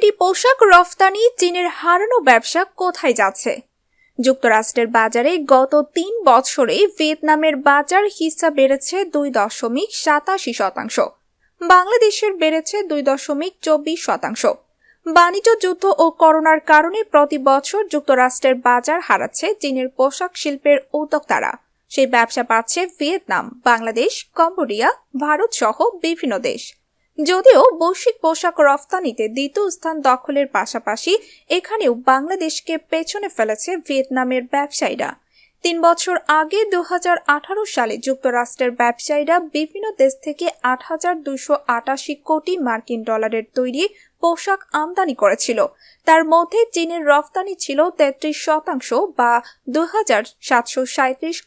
তৈরি পোশাক রফতানি, চীনের হারানো ব্যবসা কোথায় যাচ্ছে? যুক্তরাষ্ট্রের বাজারে গত তিন বছরে ভিয়েতনামের বাজার হিস্সা বেড়েছে দুই দশমিক সাতাশি শতাংশ। বাংলাদেশের বেড়েছে দুই দশমিক চব্বিশ শতাংশ। বাণিজ্য যুদ্ধ ও করোনার কারণে প্রতি বছর যুক্তরাষ্ট্রের বাজার হারাচ্ছে চীনের পোশাক শিল্পের উদ্যোক্তারা। সেই ব্যবসা পাচ্ছে ভিয়েতনাম, বাংলাদেশ, কম্বোডিয়া ভারত সহ বিভিন্ন দেশ। যদিও বৈশ্বিক পোশাক রফতানিতে দ্বিতীয় স্থান দখলের পাশাপাশি এখানেও বাংলাদেশকে পেছনে ফেলেছে ভিয়েতনামের ব্যবসায়ীরা। তিন বছর আগে দু হাজার আঠারো সালে যুক্তরাষ্ট্রের ব্যবসায়ীরা বিভিন্ন দেশ থেকে আট কোটি মার্কিন ডলারের তৈরি পোশাক আমদানি করেছিল। তার মধ্যে চীনের রফতানি ছিল তেত্রিশ শতাংশ বা দু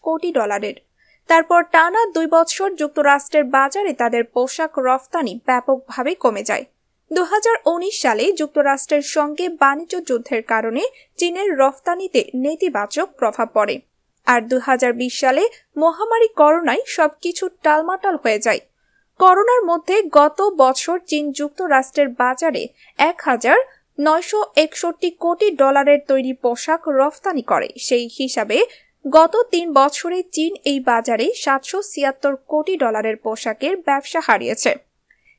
কোটি ডলারের। তারপর টানা দুই বছর যুক্তরাষ্ট্রের বাজারে তাদের পোশাক রফতানি ব্যাপকভাবে কমে যায়। দু হাজার উনিশ সালে যুক্তরাষ্ট্রের সঙ্গে বাণিজ্য যুদ্ধের কারণে চীনের রফতানিতে নেতিবাচক প্রভাব পড়ে। আর দু হাজার বিশ সালে মহামারী করোনায় সবকিছু টালমাটাল হয়ে যায়। করোনার মধ্যে গত বছর চীন যুক্তরাষ্ট্রের বাজারে এক হাজার নয়শো একষট্টি কোটি ডলারের তৈরি পোশাক রফতানি করে। সেই হিসাবে গত তিন বছরে চীন এই বাজারে সাতশো ছিয়াত্তর কোটি ডলারের পোশাকের ব্যবসা হারিয়েছে।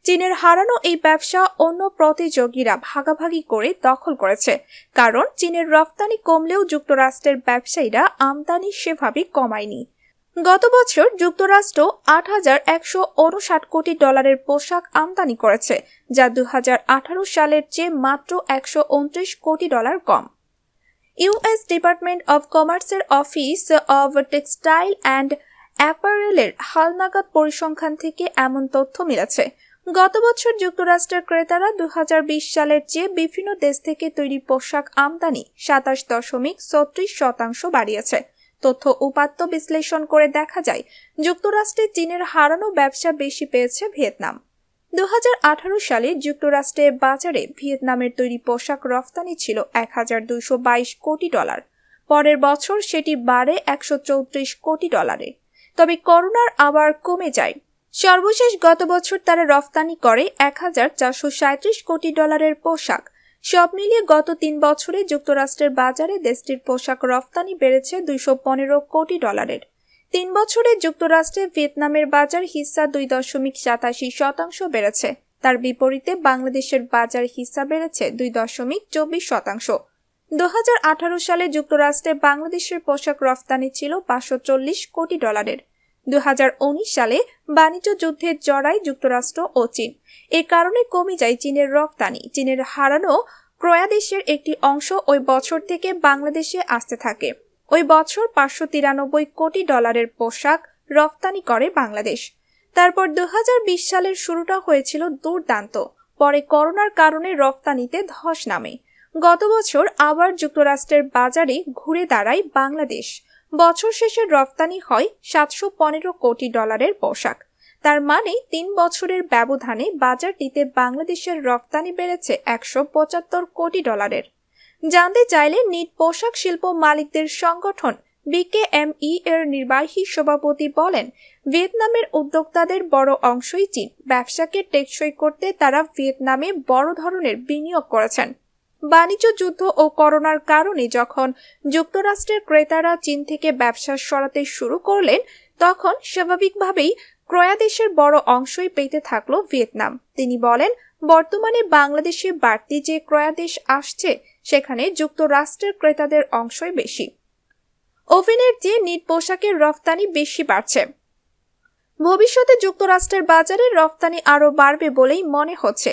চীনের হারানো এই ব্যবসা অন্য প্রতিযোগীরা ভাগাভাগি করে দখল করেছে, কারণ চীনের রফতানি কমলেও যুক্তরাষ্ট্রের ব্যবসায়ীরা আমদানি সেভাবে কমায়নি। গত বছর যুক্তরাষ্ট্র আট হাজার একশো উনষাট কোটি ডলারের পোশাক আমদানি করেছে, যা দু হাজার আঠারো সালের চেয়ে মাত্র একশো উনত্রিশ কোটি ডলার কম। ইউএস ডিপার্টমেন্ট অব কমার্সের অফিস অব টেক্সটাইল অ্যান্ড অ্যাপারেলের হালনাগাদ পরিসংখ্যান থেকে এমন তথ্য মিলেছে। গত বছর যুক্তরাষ্ট্রের ক্রেতারা দু হাজার বিশ সালের চেয়ে বিভিন্ন দেশ থেকে তৈরি পোশাক আমদানি সাতাশ দশমিক ছত্রিশ শতাংশ বাড়িয়েছে। তথ্য উপাত্ত বিশ্লেষণ করে দেখা যায়, যুক্তরাষ্ট্রে চীনের হারানো ব্যবসা বেশি পেয়েছে ভিয়েতনাম। দু হাজার আঠারো সালে যুক্তরাষ্ট্রের বাজারে ভিয়েতনামের তৈরি পোশাক রফতানি ছিল এক হাজার দুইশো বাইশ কোটি ডলার। পরের বছর সেটি বাড়ে একশো চৌত্রিশ কোটি ডলারে। তবে করোনার আবার কমে যায়। সর্বশেষ গত বছর তারা রফতানি করে এক কোটি ডলারের পোশাক। সব মিলিয়ে গত তিন বছরে যুক্তরাষ্ট্রের বাজারে দেশটির পোশাক রফতানি বেড়েছে দুইশো পনেরো কোটি ডলারের। তিন বছরে যুক্তরাষ্ট্রে ভিয়েতনামের বাজার হিস্সা দুই দশমিক সাতাশি শতাংশ বেড়েছে। তার বিপরীতে বাংলাদেশের বাজার হিস্সা বেড়েছে দুই দশমিক চব্বিশ শতাংশ। দু হাজার আঠারো সালে যুক্তরাষ্ট্রে বাংলাদেশের পোশাক রফতানি ছিল পাঁচশো চল্লিশ কোটি ডলারের। দুই হাজার উনিশ সালে বাণিজ্য যুদ্ধের জড়াই যুক্তরাষ্ট্র ও চীন। এ কারণে কমে যায় চীনের রপ্তানি চীনের হারানো ক্রয়াদেশের একটি অংশ ওই বছর থেকে বাংলাদেশে আসতে থাকে। ওই বছর পাঁচশো তিরানব্বই কোটি ডলারের পোশাক রপ্তানি করে বাংলাদেশ। তারপর দু হাজার বিশ সালের শুরুটা হয়েছিল দুর্দান্ত। পরে করোনার কারণে রপ্তানিতে ধস নামে। গত বছর আবার যুক্তরাষ্ট্রের বাজারে ঘুরে দাঁড়ায় বাংলাদেশ। বছর শেষে রপ্তানি হয় সাতশো পনেরো কোটি ডলারের পোশাক। তার মানে তিন বছরের ব্যবধানে বাজারটিতে বাংলাদেশের রপ্তানি বেড়েছে একশো পঁচাত্তর কোটি ডলারের। জানতে চাইলে নিট পোশাক শিল্প মালিকদের সংগঠন বিকেএমই এর নির্বাহী সভাপতি বলেন, ভিয়েতনামের উদ্যোক্তাদের বড় অংশই চীন। ব্যবসাকে টেকসই করতে তারা ভিয়েতনামে বড় ধরনের বিনিয়োগ করেছেন। বাণিজ্য যুদ্ধ ও করোনার কারণে যখন যুক্তরাষ্ট্রের ক্রেতারা চীন থেকে ব্যবসা সরাতে শুরু করলেন, তখন স্বাভাবিকভাবেই ক্রয়াদেশের বড় অংশই পেতে থাকল ভিয়েতনাম। তিনি বলেন, বর্তমানে বাংলাদেশে বাড়তি যে ক্রয়াদেশ আসছে সেখানে যুক্তরাষ্ট্রের ক্রেতাদের অংশই বেশি। ওভেনের চেয়ে নিট পোশাকের রফতানি বেশি বাড়ছে। ভবিষ্যতে যুক্তরাষ্ট্রের বাজারে রফতানি আরও বাড়বে বলেই মনে হচ্ছে।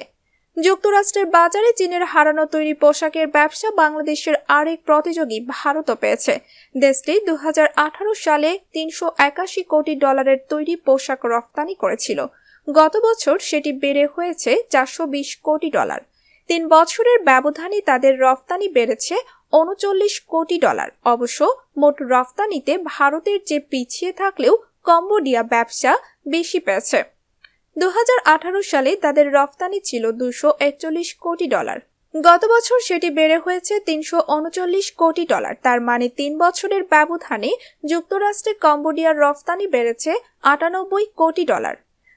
যুক্তরাষ্ট্রের বাজারে চীনের হারানো তৈরি পোশাকের ব্যবসা বাংলাদেশের আরেক প্রতিযোগী ভারতও পেয়েছে। দেশটি দু হাজার আঠারো সালে তিনশো একাশি কোটি ডলারের তৈরি পোশাক রফতানি করেছিল। গত বছর সেটি বেড়ে হয়েছে চারশো বিশ কোটি ডলার। তিন বছরের ব্যবধানে তাদের রফতানি বেড়েছে উনচল্লিশ কোটি ডলার। অবশ্য মোট রফতানিতে ভারতের যে পিছিয়ে থাকলেও কম্বোডিয়া ব্যবসা বেশি পেয়েছে। দু হাজার আঠারো সালে তাদের রফতানি ছিল দুশো কোটি ডলার। গত বছর সেটি বেড়ে হয়েছে তিনশো উনচল্লিশ কোটি ডলার। তার মানে তিন বছরের ব্যবধানে যুক্তরাষ্ট্রে কম্বোডিয়ার রফতানি বেড়েছে আটানব্বই কোটি ডলার।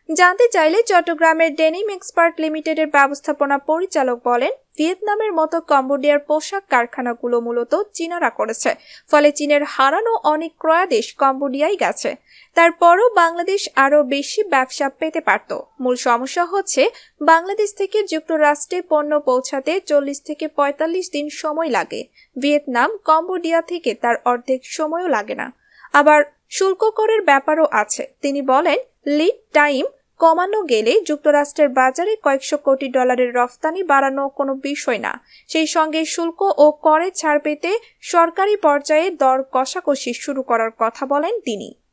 জানতে চাইলে চট্টগ্রামের ডেনিম এক্সপার্ট লিমিটেডের ব্যবস্থাপনা পরিচালক বলেন, ভিয়েতনামের মতো কম্বোডিয়ার পোশাক কারখানাগুলো মূলত চীনারা করেছে, ফলে চীনের হারানো অনেক ক্রয়াদেশ কম্বোডিয়ায় গেছে। তারপরও বাংলাদেশ আরও বেশি ব্যবসা পেতে পারত। মূল সমস্যা হচ্ছে, বাংলাদেশ থেকে যুক্তরাষ্ট্রে পণ্য পৌঁছাতে চল্লিশ থেকে পঁয়তাল্লিশ দিন সময় লাগে। ভিয়েতনাম কম্বোডিয়া থেকে তার অর্ধেক সময়ও লাগে না। আবার শুল্ক করের ব্যাপারও আছে। তিনি বলেন লিড টাইম কমানো গেলে যুক্তরাষ্ট্রের বাজারে কয়েকশো কোটি ডলারের রফতানি বাড়ানো কোনো বিষয় না। সেই সঙ্গে শুল্ক ও করে ছাড় পেতে সরকারি পর্যায়ে দর কষাকষি শুরু করার কথা বলেন তিনি।